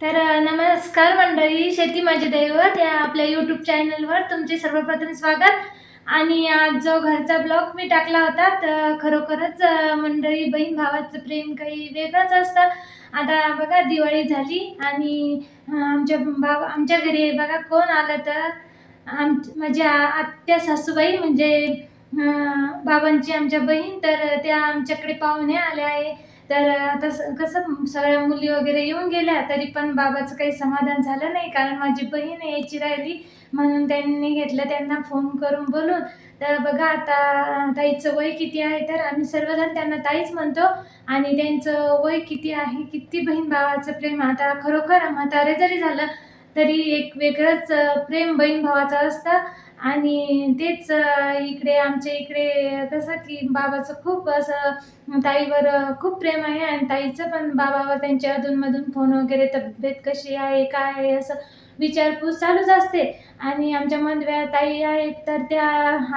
तर नमस्कार मंडळी शेती माझे दैवत या आपल्या यूट्यूब चॅनलवर तुमचे सर्वप्रथम स्वागत. आणि आज जो घरचा ब्लॉग मी टाकला होता तर खरोखरच मंडळी बहीण भावाचं प्रेम काही वेगळंच असतं. आता बघा दिवाळी झाली आणि आमच्या भाव आमच्या घरी बघा कोण आलं तर आम माझ्या आत्या सासूबाई म्हणजे बाबांची आमच्या बहीण तर त्या आमच्याकडे पाहुणे आल्या आहे. तर आता कसं सगळ्या मुली वगैरे येऊन गेल्या तरी पण बाबाचं काही समाधान झालं नाही. कारण माझी बहीण यायची राहिली म्हणून त्यांनी घेतलं त्यांना फोन करून बोलून. तर बघा आता ताईचं वय किती आहे? तर आम्ही सर्वजण त्यांना ताईच म्हणतो. आणि त्यांचं वय किती आहे? किती बहीण भावाचं प्रेम? आता खरोखर म्हातारे जरी झालं तरी एक वेगळंच प्रेम बहीण भावाचं असतं. आणि तेच इकडे आमच्या इकडे कसं की बाबाचं खूप असं ताईवर खूप प्रेम आहे. आणि ताईचं पण बाबावर त्यांच्या अधूनमधून फोन वगैरे तब्येत कशी आहे काय आहे असं विचारपूस चालूच असते. आणि आमच्या मंदव्या ताई आहेत तर त्या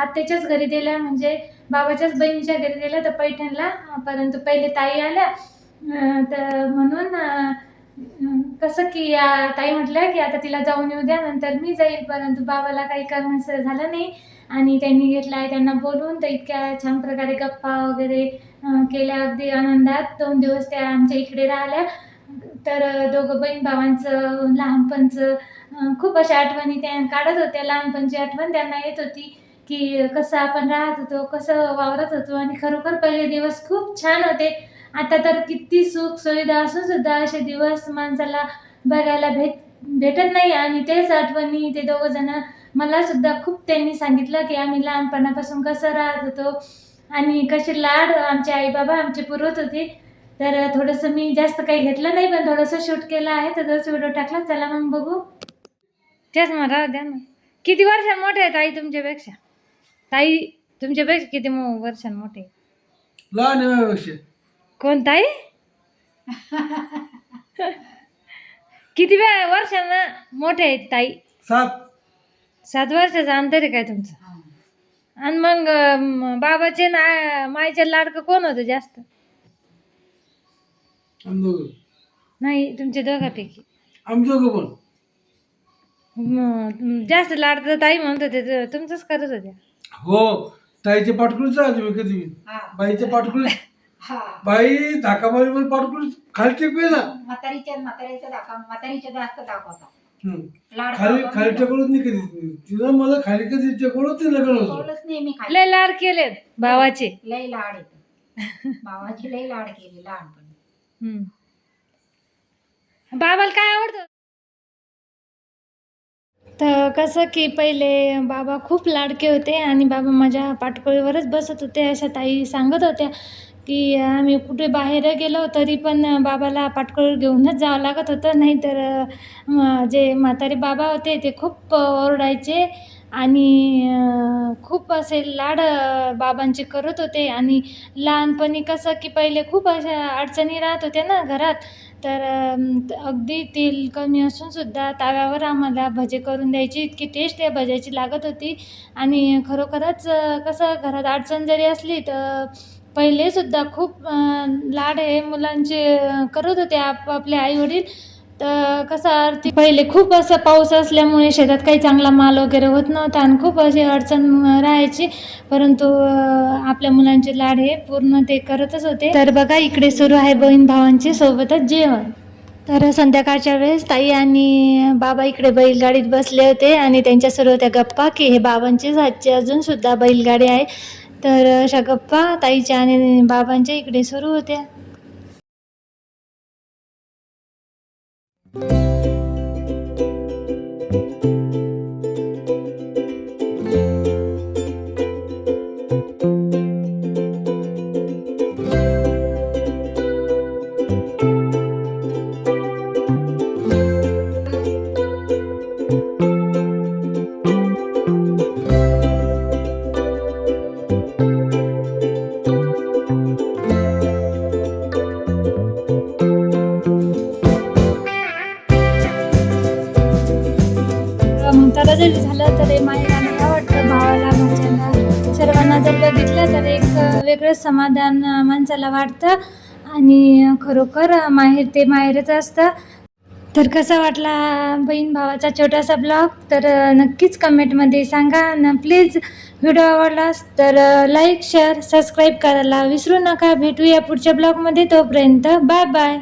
आत्याच्याच घरी दिल्या म्हणजे बाबाच्याच बहिणीच्या घरी दिल्या तर पैठणला. परंतु पहिले ताई आल्या. तर म्हणून कसं की या ताई म्हटल्या की आता तिला जाऊन येऊ द्या नंतर मी जाईल परंतु बाबाला काही करणं झालं नाही. आणि त्यांनी घेतला आहे त्यांना बोलून तर इतक्या छान प्रकारे गप्पा वगैरे केल्या अगदी आनंदात. दोन दिवस त्या आमच्या इकडे राहिल्या. तर दोघं बहीण भावांचं लहानपणचं खूप अशा आठवणी त्या काढत होत्या. लहानपणची आठवण त्यांना येत होती की कसं आपण राहत होतो कसं वावरत होतो. आणि खरोखर पहिले दिवस खूप छान होते. आता तर किती सुख सुविधा असून सुद्धा असे दिवस माणसाला बघायला भेट भेटत नाही. आणि तेच आठवणी ते दोघं जण मला सुद्धा खूप त्यांनी सांगितलं की आम्ही लहानपणापासून कसं राहत होतो. आणि कसे लाड आमचे आई बाबा आमचे पुरवत होते. तर थोडंसं मी जास्त काही घेतलं नाही पण थोडंसं शूट केलं आहे. तर तसं व्हिडिओ टाकला. चला मग बघू. तेच मला द्या ना. किती वर्षां मोठे आहे ताई तुमच्यापेक्षा? ताई तुमच्यापेक्षा किती मो वर्षां मोठे आहे? लहान आहे माझ्यापेक्षा कोण ताई किती वेळ वर्षांना मोठे आहेत ताई? सात. सात वर्षाचं अंतर आहे काय तुमचं? आणि मग बाबाचे ना मायचे लाडकं कोण होतं जास्त? नाही तुमच्या दोघांपैकी. पण. जास्त लाड तर ताई म्हणत होते तर तुमचंच करत होत्या. हो ताईचे पाठकुळीच राहते मी कधी बाईचे पाठकुळी. बाई धाकाबाई मध्ये पाठकुळी खालचे पे ना म्हातारीच्या म्हातारीचा दाखवा म्हातारीच्या जास्त दाखवता खाली खाली नाही कधी. तिनं मला खाली कधी टेकडूच ते लग्न होतं बोलच नेहमी खाली. लय लाड केलेत भावाचे. लय लाड येत भावाची लय लाड केली लहानपणी. हम्म. बाबाला काय आवडतं? तर कसं की पहिले बाबा खूप लाडके होते आणि बाबा माझ्या पाठकोळीवरच बसत होते अशा ताई सांगत होत्या की आम्ही कुठे बाहेर गेलो तरी पण बाबाला पाठकळ घेऊनच जावं लागत होतं. नाहीतर अं, जे म्हातारे बाबा होते ते खूप ओरडायचे आणि खूप असे लाड बाबांचे करत होते. आणि लहानपणी कसं की पहिले खूप अशा अडचणी राहत होत्या ना घरात. तर अगदी तेल कमी असून सुद्धा तव्यावर आम्हाला भजे करून द्यायची इतकी टेस्ट त्या भज्याची लागत होती. आणि खरोखरच कसं घरात अडचण जरी असली तर पहिलेसुद्धा खूप लाड हे मुलांचे करत होते आपापले आईवडील. तर कसं आर्थिक पहिले खूप असं पाऊस असल्यामुळे शेतात काही चांगला माल वगैरे होत नव्हता आणि खूप अशी अडचण राहायची. परंतु आपल्या मुलांचे लाड हे पूर्ण ते करतच होते. तर बघा इकडे सुरू आहे बहीण भावांची सोबतच जेवण. तर संध्याकाळच्या वेळेस ताई आणि बाबा इकडे बैलगाडीत बसले होते आणि त्यांच्या सुरू होत्या गप्पा की हे बाबांचीच आजची अजूनसुद्धा बैलगाडी आहे. तर अशा गप्पा ताईच्या आणि बाबांच्या इकडे सुरू होत्या. जरी झालं तरी माहेराला मला वाटतं? भावाला भाच्यांना सर्वांना जर बघितलं तर एक वेगळंच समाधान माणसाला वाटतं. आणि खरोखर माहेर ते माहेरच असतं. तर कसा वाटला बहीण भावाचा छोटासा ब्लॉग? तर नक्कीच कमेंटमध्ये सांगा. आणि प्लीज व्हिडिओ आवडलास तर लाईक शेअर सबस्क्राईब करायला विसरू नका. भेटूया पुढच्या ब्लॉगमध्ये. तोपर्यंत बाय बाय.